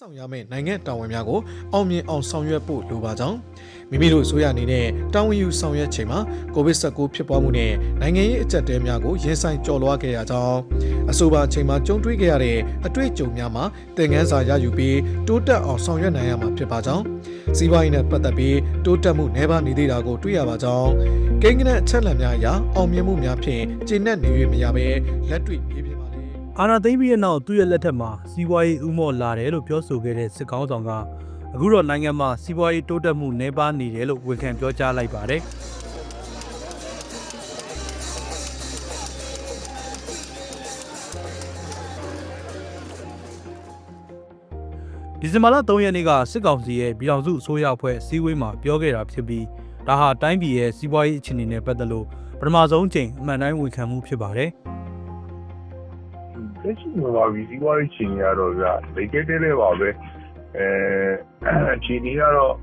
ဆောင်ရမယ့်နိုင်ငံတာဝန်များကိုအောင်မြင်အောင်ဆောင်ရွက်ဖို့လိုပါကြောင်းမိမိတို့အစိုးရအနေနဲ့တာဝန်ယူဆောင်ရွက်ချိန်မှာကိုဗစ် -19 ဖြစ်ပွားမှုနဲ့နိုင်ငံရေးအကျပ်တဲများကိုရင်ဆိုင်ကျော်လွှားခဲ့ရကြောင်းအဆိုပါအချိန်မှာကြုံတွေ့ခဲ့ရတဲ့အတွေ့အကြုံများမှာသင်ခန်းစာရယူပြီးတိုးတက်အောင်ဆောင်ရွက်နိုင်ရမှာဖြစ်ပါကြောင်းစီးပွားရေးနဲ့ပတ်သက်ပြီးတိုးတက်မှုနှဲပါနေသေးတာကိုတွေ့ရပါကြောင်းကိန်းဂဏန်းအချက်အလက်များအရအောင်မြင်မှုများဖြင့်ကျေနပ်နေ၍မရဘဲလက်တွေ့မြေပြင်ပါလေ အာနာသိမ့်ပြီးတဲ့နောက်သူ့ရဲ့လက်ထက်မှာစီးပွားရေးဥမော့လာတယ်လို့ပြောဆိုခဲ့တဲ့စစ်ကောင်းဆောင်ကအခုတော့နိုင်ငံမှာစီးပွားရေးတိုးတက်မှုနှဲပါနေတယ်လို့ဝန်ခံပြောကြားလိုက်ပါတယ်ဒီဇင်ဘာလ3ရက်နေ့ကစစ်ကောင်စီရဲ့ပြည်ထောင်စုအစိုးရအဖွဲ့စည်းဝေးမှာပြောခဲ့တာဖြစ်ပြီးဒါဟာတိုင်းပြည်ရဲ့စီးပွားရေးအခြေအနေနဲ့ပတ်သက်လို့ပထမဆုံးအကြိမ်အမှန်တိုင်းဝန်ခံမှုဖြစ်ပါတယ် လက်ရှိမှာဗီဒီယိုရေးချိန်ရတော့ဗျလေကဲတဲတဲပါပဲအဲချိန်ကြီးကတော့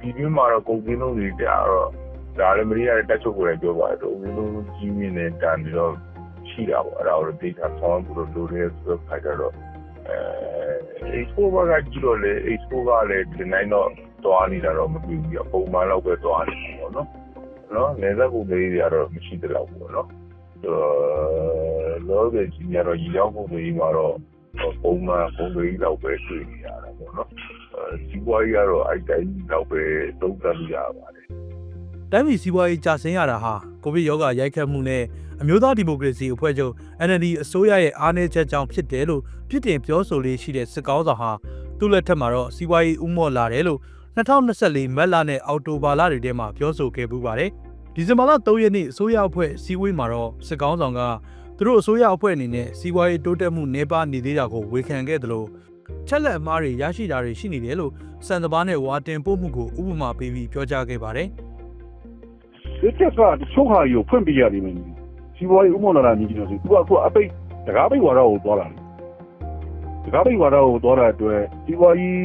ဒီပြမှာတော့ကုန်ကင်းလုံးတွေကြတော့ဒါလည်းမရတဲ့တက်ချုပ်ကိုလည်းပြောပါတယ်တော့ကုန်ကင်းလုံးကြီးမြင့်နဲ့တန်ပြီးတော့ရှိတာပေါ့အဲ့ဒါကို data ဆောင်းပြီးတော့လိုရဲဆိုတော့ခိုက်တော့အဲ expo ကကြည့်တော့လေ expo ကလည်းဒီနိုင်တော့တွားနေတာတော့မတွေ့ဘူးပြပုံမှန်တော့ပဲတွားနေတယ်ပေါ့နော်နော်နေသက်ကုန်တွေတွေကတော့မရှိတဲ့လောက်ပေါ့နော် လောကကြီးများတော့ရေရောက်ပုံတွေမှာတော့ပုံမှန်ပုံတွေလောက်ပဲတွေ့နေရတာပေါ့နော်အဲစီးပွားရေးကတော့အဲ့တိုင်းလောက်ပဲသုံးသပ်လို့ရပါတယ်တိုင်းပြည်စီးပွားရေးကျဆင်းရတာဟာကိုဗစ်ရောဂါရိုက်ခတ်မှုနဲ့အမျိုးသားဒီမိုကရေစီအဖွဲ့ချုပ် NLD အစိုးရရဲ့အားနည်းချက်ကြောင့်ဖြစ်တယ်လို့ပြစ်တင်ပြောဆိုလေးရှိတဲ့စစ်ကောင်းဆောင်ဟာသူ့လက်ထက်မှာတော့စီးပွားရေးဥမော့လာတယ်လို့2024မတ်လနဲ့အောက်တိုဘာလတွေထဲမှာပြောဆိုခဲ့ပူပါတယ်။ဒီဇင်ဘာလ3ရက်နေ့အစိုးရအဖွဲ့စီးဝေးမှာတော့စစ်ကောင်းဆောင်က သူတို့အစိုးရအဖွဲ့အနေနဲ့စီးပွားရေးတိုးတက်မှုနှဲပါနေသေးတာကိုဝေဖန်ခဲ့တယ်လို့ချက်လက်အမားတွေရရှိတာတွေရှိနေတယ်လို့စံတဘာနဲ့ဝါတင်ပို့မှုကိုဥပမာပေးပြီးပြောကြားခဲ့ပါတယ်။ဒီချက်ကတချို့ဟာကြီးကိုဖွင့်ပြရလိမ့်မယ်။စီးပွားရေးဥမ္မောလာလာမြည်တယ်ဆိုသူကအခုအပိတ်တကားပိတ်ဝါဒကိုသွားတာလေ။တကားပိတ်ဝါဒကိုသွားတာအတွက်စီးပွားရေး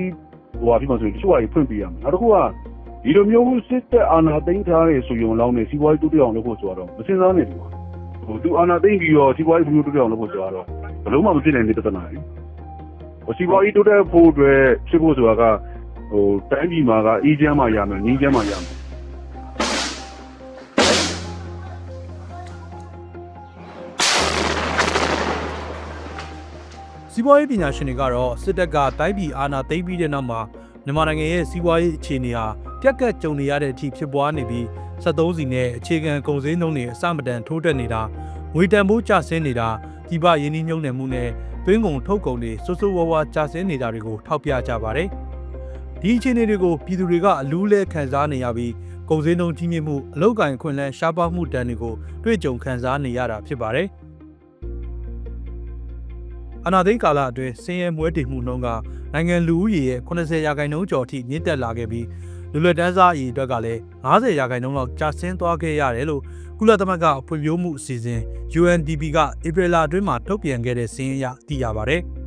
ဟိုဟာဒီမှာဆိုရင်တချို့ဟာကြီးဖွင့်ပြရမယ်။နောက်တစ်ခုကဒီလိုမျိုးစစ်တပ်အာဏာသိမ်းထားတဲ့ဆိုရုံလောင်းနဲ့စီးပွားရေးတိုးတက်အောင်လုပ်ဖို့ဆိုတော့မစင်စားနဲ့ဒီမှာ ဟိုသူအာဏာသိမ်းပြီးတော့စီးပွားရေးတိုးတက်အောင်လုပ်ဖို့ဆိုတော့ဘလုံးမှမဖြစ်နိုင်တဲ့ပြဿနာလေ။ဟိုစီးပွားရေးတိုးတက်ဖို့အတွက်ဖြစ်ဖို့ဆိုတာကဟိုတိုင်းပြည်မှာကအေးချမ်းမှရမယ်၊ငြိမ်းချမ်းမှရမယ်စီးပွားရေးပညာရှင်တွေကတော့စစ်တပ်ကတိုင်းပြည်အာဏာသိမ်းပြီးတဲ့နောက်မှာမြန်မာနိုင်ငံရဲ့စီးပွားရေးအခြေအနေဟာပြက်ကတ်ကြုံနေရတဲ့အထိဖြစ်ပွားနေပြီး 73စီနဲ့အခြေခံကုန်စည်နှုန်းတွေအစမတန်ထိုးတက်နေတာငွေတန်ဖိုးကျဆင်းနေတာဒီပယင်းနှိမ့်နှံမှုနဲ့တွင်းကုန်ထုတ်ကုန်တွေစိုးစိုးဝါးဝါကျဆင်းနေတာတွေကိုထောက်ပြကြပါတယ်ဒီအခြေအနေတွေကိုပြည်သူတွေကအလူးလဲခံစားနေရပြီးကုန်စည်နှုန်းကြီးမြင့်မှုအလောက်ကိုင်ခွင့်လန်းရှားပါမှုတန်တွေကိုတွေ့ကြုံခံစားနေရတာဖြစ်ပါတယ်အနာသိန်းကာလအတွင်းဆင်းရဲမွဲတေမှုနှုန်းကနိုင်ငံလူဦးရေရဲ့80ရာခိုင်နှုန်းကျော်အထိမြင့်တက်လာခဲ့ပြီး လူလက်တန်းစားအရေအတွက်ကလည်း90ရာခိုင်နှုန်းလောက်ကျဆင်းသွားခဲ့ရတယ်လို့ကုလသမဂ္ဂဖွံ့ဖြိုးမှုအစီအစဉ် UNDP ကဧပြီလအတွင်းမှာထုတ်ပြန်ခဲ့တဲ့စာရင်းအရသိရပါဗျ။